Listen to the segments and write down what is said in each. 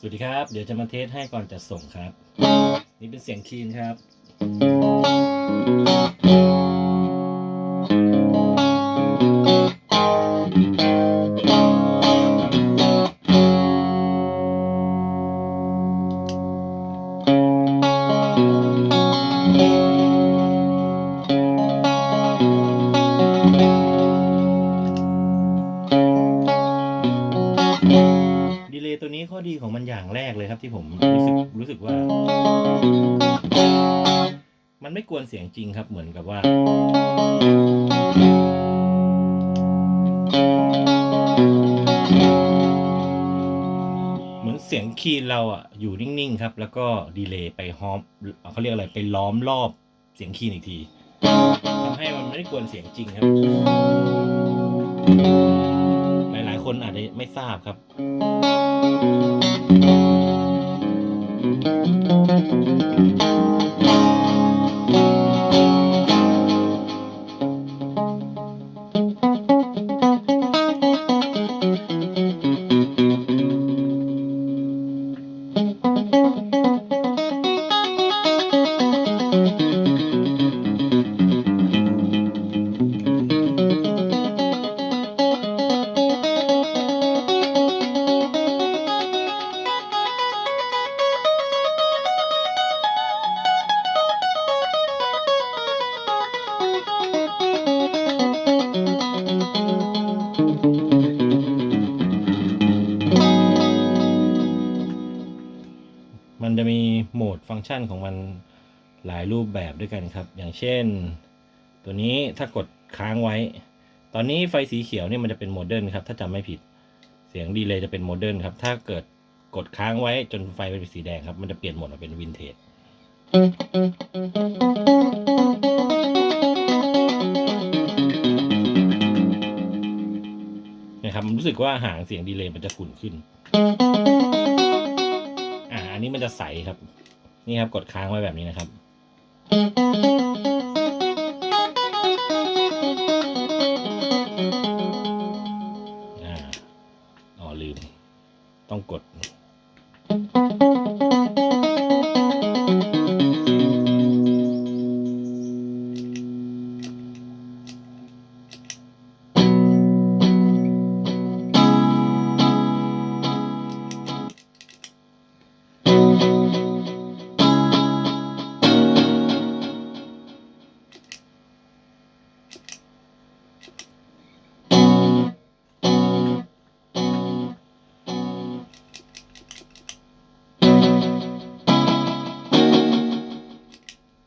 สวัสดีครับ เดี๋ยวจะมาเทสให้ก่อนจะส่งครับ นี่เป็นเสียงคีนครับ ตัวนี้ข้อดีของมันอย่างแรกเลยครับที่ผมรู้สึกรู้สึกว่า มันไม่กวนเสียงจริงครับเหมือนกับว่าเหมือนเสียงคีนเราอะอยู่นิ่งๆครับ แล้วก็ดีเลย์ไปฮอมเขาเรียกอะไรไปล้อมรอบเสียงคีนอีกทีทำให้มันไม่ได้กวนเสียงจริงครับหลายๆค นอาจจะไม่ทราบครับ งก์ชันของมันหลายรูปแบบด้วยกันครับ อย่างเช่น ตัวนี้ถ้ากดค้างไว้ ตอนนี้ไฟสีเขียวเนี่ยมันจะเป็นโมเดิร์นครับ ถ้าจำไม่ผิด เสียงดีเลย์จะเป็นโมเดิร์นครับ ถ้าเกิดกดค้างไว้จนไฟเป็นสีแดงครับ มันจะเปลี่ยนโหมดมาเป็นวินเทจนะครับรู้สึกว่าหางเสียงดีเลย์มันจะขุ่นขึ้น อ่า อันนี้มันจะใสครับ นี่ครับกดค้างไว้แบบนี้นะครับ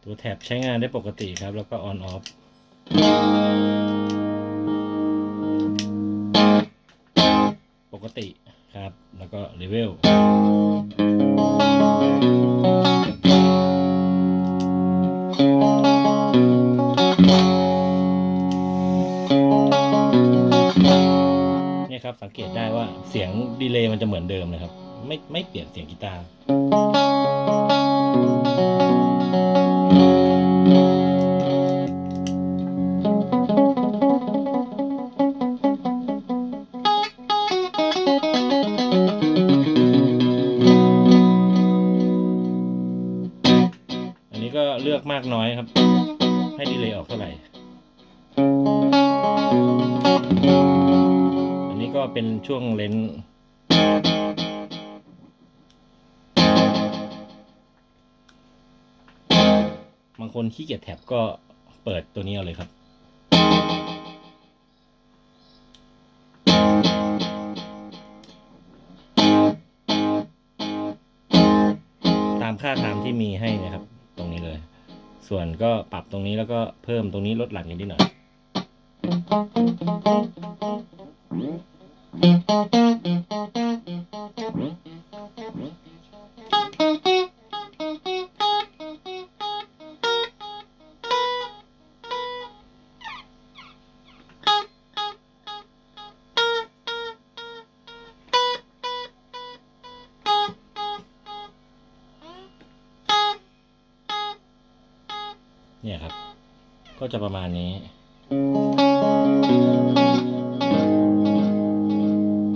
ตัวแท็บใช้งานได้ปกติครับ แล้วก็ on off ปกติครับ แล้วก็ level เนี่ยครับสังเกตได้ว่าเสียงดีเลย์มันจะเหมือนเดิมนะครับ ไม่ไม่เปลี่ยนเสียงกีตาร์ มากน้อยครับ ให้ดีเลย์ออกเท่าไหร่ อันนี้ก็เป็นช่วงเลนส์บางคนขี้เกียจแท็บก็เปิดตัวนี้เอาเลยครับตามค่าไทม์ที่มีให้นะครับ ส่วนก็ปรับตรงนี้แล้วก็เพิ่มตรงนี้ลดหลั่นกันนิดหน่อย เนี่ยครับ ก็จะประมาณนี้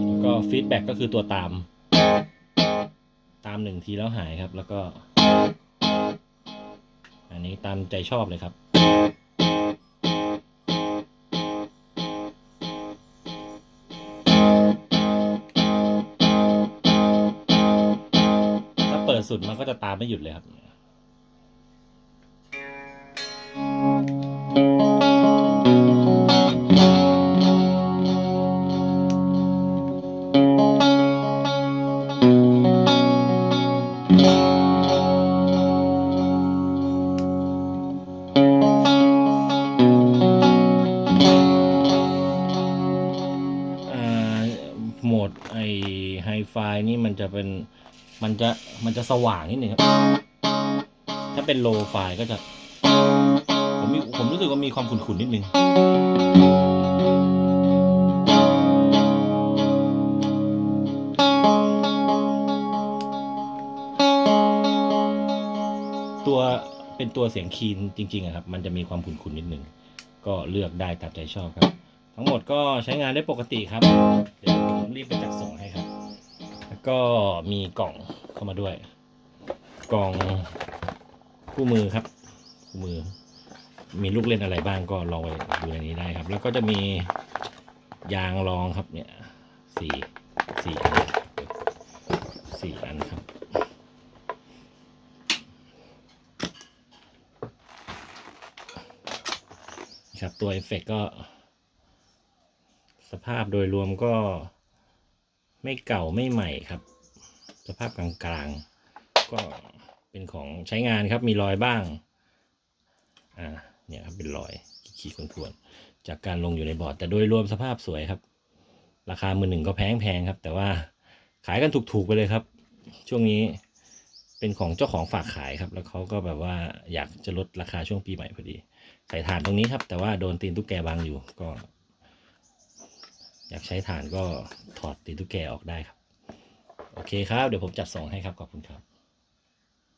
แล้วก็ฟีดแบ็กก็คือตัวตาม ตามหนึ่งทีแล้วหายครับ แล้วก็ อันนี้ตามใจชอบเลยครับถ้าเปิดสุดมันก็จะตามไม่หยุดเลยครับ โหมดไอไฮไฟนี่มันจะเป็นมันจะมันจะสว่างนิดนึงครับ ถ้าเป็นโลไฟก็จะ ผมมีผมรู้สึกว่ามีความขุ่นๆนิดนึงตัวเป็นตัวเสียงคีนจริงๆอะครับ มันจะมีความขุ่นๆนิดนึง ก็เลือกได้ตามใจชอบครับ ทั้งหมดก็ใช้งานได้ปกติครับ เดี๋ยวผมรีบไปจัดส่งให้ครับ แล้วก็มีกล่องเข้ามาด้วย กล่องคู่มือครับคู่มือ มีลูกเล่นอะไรบ้างก็ลองไปดูในนี้ได้ครับ แล้วก็จะมียางรองครับเนี่ยสี่สี่อันสี่อันครับครับตัวเอฟเฟกต์ก็ ภาพโดยรวมก็ไม่เก่าไม่ใหม่ครับ สภาพกลางๆ ก็เป็นของใช้งานครับมีรอยบ้าง อ่าเนี่ยครับเป็นรอยขีดๆควรๆจากการลงอยู่ในบอร์ดแต่โดยรวมสภาพสวยครับ ราคามือหนึ่งก็แพงๆครับ แต่ว่าขายกันถูกๆไปเลยครับ ช่วงนี้เป็นของเจ้าของฝากขายครับ แล้วเขาก็แบบว่าอยากจะลดราคาช่วงปีใหม่พอดีใส่ถ่านตรงนี้ครับ แต่ว่าโดนตีนตุ๊กแกบังอยู่ก็ อยากใช้ฐานก็ถอดตีนตุ๊กแกออกได้ครับ โอเคครับ เดี๋ยวผมจัดส่งให้ครับ ขอบคุณครับ